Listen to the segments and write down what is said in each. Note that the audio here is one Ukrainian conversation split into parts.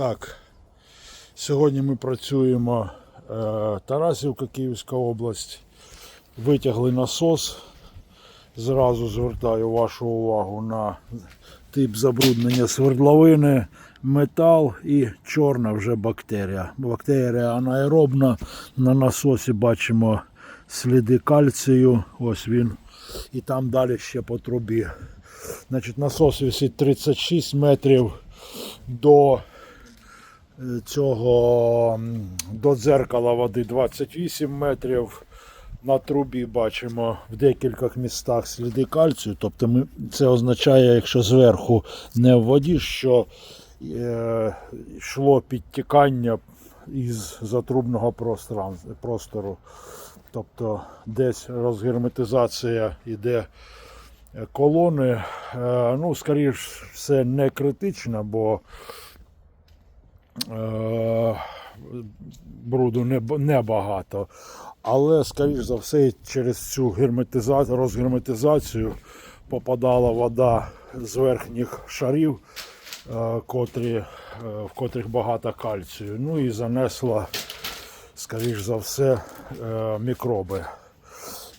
Так, сьогодні ми працюємо е, Тарасівка, Київська область. Витягли насос. Зразу звертаю вашу увагу на тип забруднення свердловини, метал і чорна вже бактерія. Бактерія анаеробна. На насосі бачимо сліди кальцію. Ось він. І там далі ще по трубі. Значить, насос висить 36 метрів до цього до дзеркала води 28 метрів. На трубі бачимо в декількох містах сліди кальцію. Тобто ми, це означає, якщо зверху не в воді, що е, йшло підтікання із затрубного простору. Тобто десь розгерметизація йде колони. Е, ну, скоріш все, не критична, бо бруду не, б- небагато. Але, скоріш за все, через цю герметизацію, розгерметизацію попадала вода з верхніх шарів, е, котрі, е, в котрих багато кальцію. Ну і занесла, скоріш за все, е, мікроби.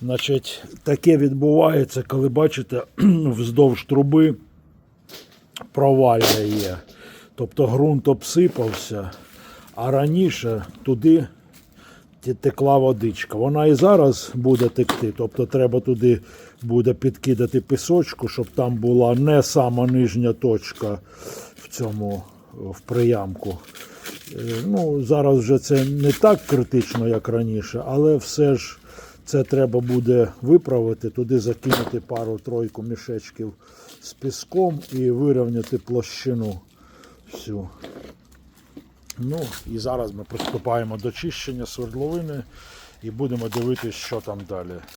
Значить, таке відбувається, коли бачите, вздовж труби провалля є. Тобто ґрунт обсипався, а раніше туди текла водичка. Вона і зараз буде текти. Тобто треба туди буде підкидати пісочку, щоб там була не сама нижня точка в цьому в приямку. Е, Ну, зараз вже це не так критично, як раніше, але все ж це треба буде виправити, туди закинути пару-тройку мішечків з піском і вирівняти площину всю. Ну і зараз ми приступаємо до чищення свердловини і будемо дивитися, що там далі.